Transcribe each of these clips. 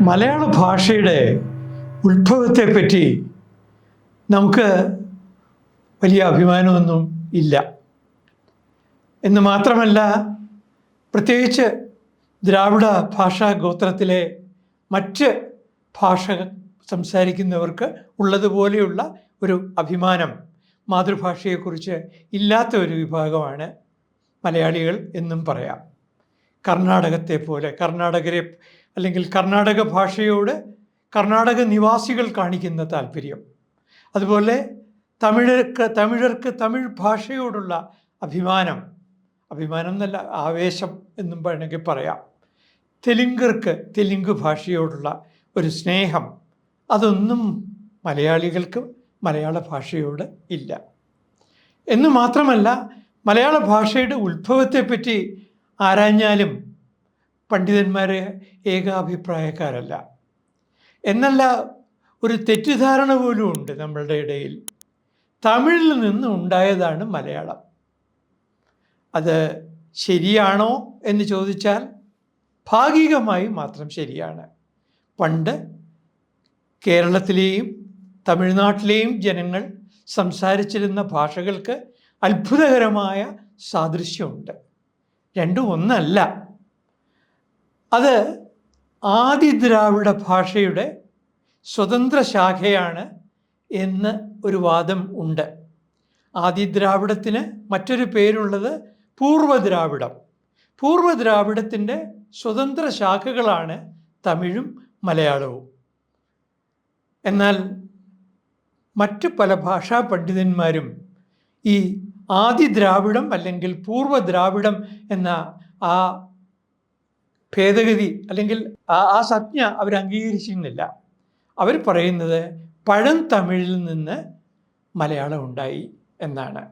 മലയാള ഭാഷയുടെ ഉത്ഭവത്തെ പറ്റി നമുക്ക് വലിയ അഭിമാനമൊന്നും ഇല്ല. എന്ന് മാത്രമല്ല പ്രത്യേകിച്ച് ദ്രാവിഡ ഭാഷാ ഗോത്രത്തിലെ മറ്റ് ഭാഷ സംസാരിക്കുന്നവർക്ക് ഉള്ളതുപോലെയുള്ള ഒരു അഭിമാനം മാതൃഭാഷയെക്കുറിച്ച് ഇല്ലാത്ത ഒരു വിഭാഗമാണ് മലയാളികൾ എന്നും പറയാം. കർണാടകത്തെ പോലെ കർണാടകരെ അല്ലെങ്കിൽ കർണാടക ഭാഷയോട് കർണാടക നിവാസികൾ കാണിക്കുന്ന താല്പര്യം. അതുപോലെ തമിഴർക്ക് തമിഴർക്ക് തമിഴ് ഭാഷയോടുള്ള അഭിമാനം. അഭിമാനം എന്നല്ല ആവേശം എന്നും വേണമെങ്കിൽ പറയാം. തെലുങ്കർക്ക് തെലുങ്ക് ഭാഷയോടുള്ള ഒരു സ്നേഹം. അതൊന്നും മലയാളികൾക്ക് മലയാള ഭാഷയോട് ഇല്ല. എന്ന് മാത്രമല്ല മലയാള ഭാഷയുടെ ഉത്ഭവത്തെപ്പറ്റി ആരാഞ്ഞാലും പണ്ഡിതന്മാർ ഏകാഭിപ്രായക്കാരല്ല. എന്നല്ല ഒരു തെറ്റിദ്ധാരണ പോലും ഉണ്ട് നമ്മളുടെ ഇടയിൽ. തമിഴിൽ നിന്ന് ഉണ്ടായതാണ് മലയാളം. അത് ശരിയാണോ എന്ന് ചോദിച്ചാൽ ഭാഗികമായി മാത്രം ശരിയാണ്. പണ്ട് കേരളത്തിലെയും തമിഴ്നാട്ടിലെയും ജനങ്ങൾ സംസാരിച്ചിരുന്ന ഭാഷകൾക്ക് അത്ഭുതകരമായ സാദൃശ്യമുണ്ട്. രണ്ടും ഒന്നല്ല. അത് ആദിദ്രാവിഡ ഭാഷയുടെ സ്വതന്ത്ര ശാഖയാണ് എന്ന് ഒരു വാദം ഉണ്ട്. ആദിദ്രാവിഡത്തിന് മറ്റൊരു പേരുള്ളത് പൂർവദ്രാവിഡം പൂർവദ്രാവിഡത്തിന്റെ സ്വതന്ത്ര ശാഖകളാണ് തമിഴും മലയാളവും. എന്നാൽ മറ്റ് പല ഭാഷാ പണ്ഡിതന്മാരും ഈ ആദിദ്രാവിഡം അല്ലെങ്കിൽ പൂർവദ്രാവിഡം എന്ന ആ ഭേദഗതി അല്ലെങ്കിൽ ആ സജ്ഞ അവർ അംഗീകരിച്ചിരുന്നില്ല. അവർ പറയുന്നത് പഴം തമിഴിൽ നിന്ന് മലയാളം ഉണ്ടായി എന്നാണ്.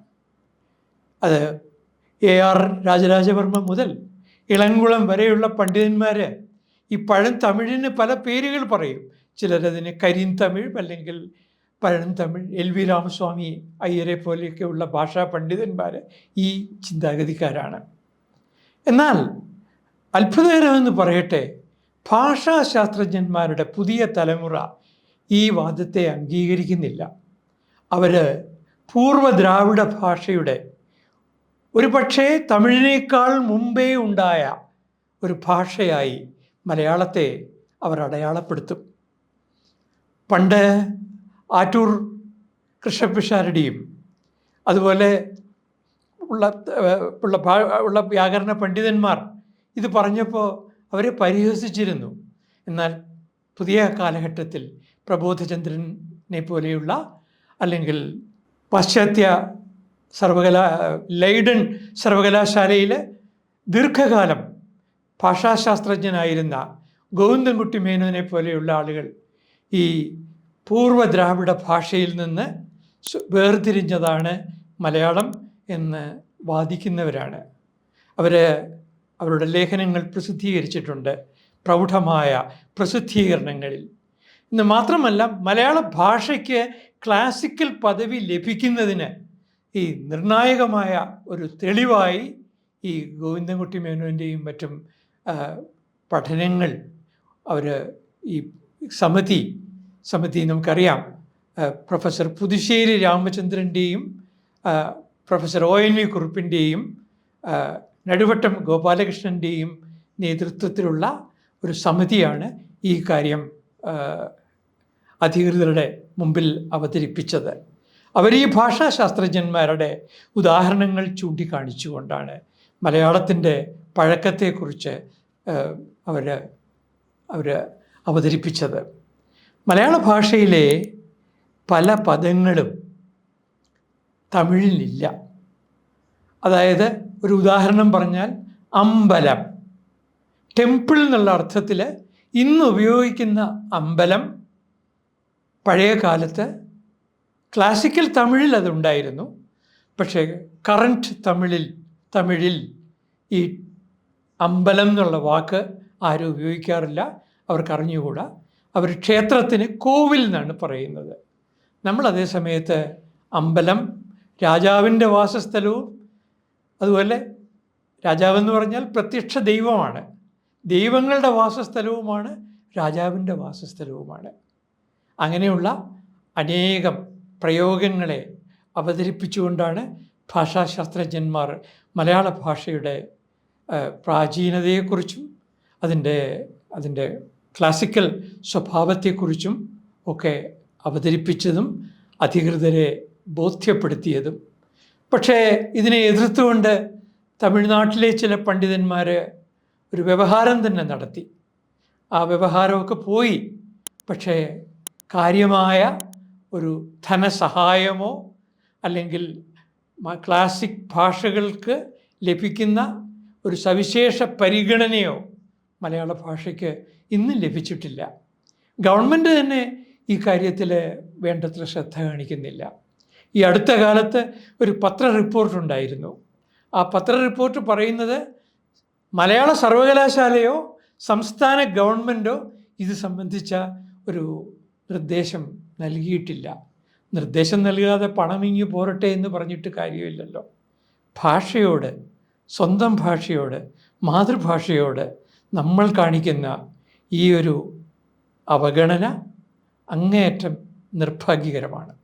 അത് എ ആർ രാജരാജവർമ്മ മുതൽ ഇളങ്കുളം വരെയുള്ള പണ്ഡിതന്മാർ ഈ പഴം തമിഴിന് പല പേരുകൾ പറയും. ചിലരതിന് കരിൻ തമിഴ് അല്ലെങ്കിൽ പഴം തമിഴ് എൽ വി രാമസ്വാമി അയ്യരെ പോലെയൊക്കെയുള്ള ഭാഷാ പണ്ഡിതന്മാർ ഈ ചിന്താഗതിക്കാരാണ്. എന്നാൽ അത്ഭുതകരമെന്ന് പറയട്ടെ ഭാഷാശാസ്ത്രജ്ഞന്മാരുടെ പുതിയ തലമുറ ഈ വാദത്തെ അംഗീകരിക്കുന്നില്ല. അവർ പൂർവ ദ്രാവിഡ ഭാഷയുടെ ഒരു പക്ഷേ തമിഴിനേക്കാൾ മുമ്പേ ഉണ്ടായ ഒരു ഭാഷയായി മലയാളത്തെ അവർ അടയാളപ്പെടുത്തും. പണ്ട് ആറ്റൂർ കൃഷ്ണപിഷാരുടെയും അതുപോലെ ഉള്ള ഉള്ള ഉള്ള വ്യാകരണ പണ്ഡിതന്മാർ ഇത് പറഞ്ഞപ്പോൾ അവരെ പരിഹസിച്ചിരുന്നു. എന്നാൽ പുതിയ കാലഘട്ടത്തിൽ പ്രബോധചന്ദ്രനെ പോലെയുള്ള അല്ലെങ്കിൽ പാശ്ചാത്യ സർവകലാ ലൈഡൻ സർവകലാശാലയിൽ ദീർഘകാലം ഭാഷാശാസ്ത്രജ്ഞനായിരുന്ന ഗോവിന്ദൻകുട്ടി മേനോനെ പോലെയുള്ള ആളുകൾ ഈ പൂർവ ദ്രാവിഡ ഭാഷയിൽ നിന്ന് വേർതിരിഞ്ഞതാണ് മലയാളം എന്ന് വാദിക്കുന്നവരാണ്. അവർ അവരുടെ ലേഖനങ്ങൾ പ്രസിദ്ധീകരിച്ചിട്ടുണ്ട്. പ്രൗഢമായ പ്രസിദ്ധീകരണങ്ങളിൽ. ഇന്ന് മാത്രമല്ല മലയാള ഭാഷയ്ക്ക് ക്ലാസിക്കൽ പദവി ലഭിക്കുന്നതിന് ഈ നിർണായകമായ ഒരു തെളിവായി ഈ ഗോവിന്ദൻകുട്ടി മേനോന്റെയും മറ്റും പഠനങ്ങൾ അവർ ഈ സമിതി സമിതി നമുക്കറിയാം. പ്രൊഫസർ പുതുശ്ശേരി രാമചന്ദ്രന്റെയും പ്രൊഫസർ ഒ എൻ വി കുറുപ്പിന്റെയും നടുവട്ടം ഗോപാലകൃഷ്ണന്റെയും നേതൃത്വത്തിലുള്ള ഒരു സമിതിയാണ് ഈ കാര്യം അധികൃതരുടെ മുമ്പിൽ അവതരിപ്പിച്ചത്. അവർ ഈ ഭാഷാശാസ്ത്രജ്ഞന്മാരുടെ ഉദാഹരണങ്ങൾ ചൂണ്ടിക്കാണിച്ചുകൊണ്ടാണ് മലയാളത്തിന്റെ പഴക്കത്തെക്കുറിച്ച് അവർ അവർ അവതരിപ്പിച്ചത്. മലയാള ഭാഷയിലെ പല പദങ്ങളും തമിഴിലില്ല. അതായത് ഒരു ഉദാഹരണം പറഞ്ഞാൽ അമ്പലം. ടെമ്പിൾ എന്നുള്ള അർത്ഥത്തിൽ ഇന്ന് ഉപയോഗിക്കുന്ന അമ്പലം പഴയ കാലത്ത് ക്ലാസിക്കൽ തമിഴിൽ അതുണ്ടായിരുന്നു പക്ഷേ കറന്റ് തമിഴിൽ തമിഴിൽ ഈ അമ്പലം എന്നുള്ള വാക്ക് ആരും ഉപയോഗിക്കാറില്ല. അവർക്ക് അറിഞ്ഞുകൂടാ. അവർ ക്ഷേത്രത്തിന് കോവിൽ എന്നാണ് പറയുന്നത്. നമ്മൾ അതേ സമയത്ത് അമ്പലം രാജാവിന്റെ വാസസ്ഥലവും അതുപോലെ രാജാവെന്ന് പറഞ്ഞാൽ പ്രത്യക്ഷ ദൈവമാണ്. ദൈവങ്ങളുടെ വാസസ്ഥലവുമാണ് രാജാവിന്റെ വാസസ്ഥലവുമാണ്. അങ്ങനെയുള്ള അനേകം പ്രയോഗങ്ങളെ അവതരിപ്പിച്ചുകൊണ്ടാണ് ഭാഷാശാസ്ത്രജ്ഞന്മാർ മലയാള ഭാഷയുടെ പ്രാചീനതയെക്കുറിച്ചും അതിന്റെ അതിന്റെ ക്ലാസിക്കൽ സ്വഭാവത്തെക്കുറിച്ചും ഒക്കെ അവതരിപ്പിച്ചതും അധികൃതരെ ബോധ്യപ്പെടുത്തിയതും പക്ഷേ ഇതിനെ എതിർത്തുകൊണ്ട് തമിഴ്നാട്ടിലെ ചില പണ്ഡിതന്മാർ ഒരു വ്യവഹാരം തന്നെ നടത്തി. ആ വ്യവഹാരമൊക്കെ പോയി. പക്ഷേ കാര്യമായ ഒരു ധനസഹായമോ അല്ലെങ്കിൽ ക്ലാസിക് ഭാഷകൾക്ക് ലഭിക്കുന്ന ഒരു സവിശേഷ പരിഗണനയോ മലയാള ഭാഷയ്ക്ക് ഇന്നും ലഭിച്ചിട്ടില്ല. ഗവൺമെന്റ് തന്നെ ഈ കാര്യത്തിൽ വേണ്ടത്ര ശ്രദ്ധ കാണിക്കുന്നില്ല. ഈ അടുത്ത കാലത്ത് ഒരു പത്ര റിപ്പോർട്ട് ഉണ്ടായിരുന്നു ആ പത്ര റിപ്പോർട്ട് പറയുന്നത് മലയാള സർവകലാശാലയോ സംസ്ഥാന ഗവൺമെന്റോ ഇത് സംബന്ധിച്ച ഒരു നിർദ്ദേശം നൽകിയിട്ടില്ല. നിർദ്ദേശം നൽകാതെ പണമിങ്ങി പോരട്ടെ എന്ന് പറഞ്ഞിട്ട് കാര്യമില്ലല്ലോ. ഭാഷയോട് സ്വന്തം ഭാഷയോട് മാതൃഭാഷയോട് നമ്മൾ കാണിക്കുന്ന ഈ ഒരു അവഗണന അങ്ങേയറ്റം നിർഭാഗ്യകരമാണ്.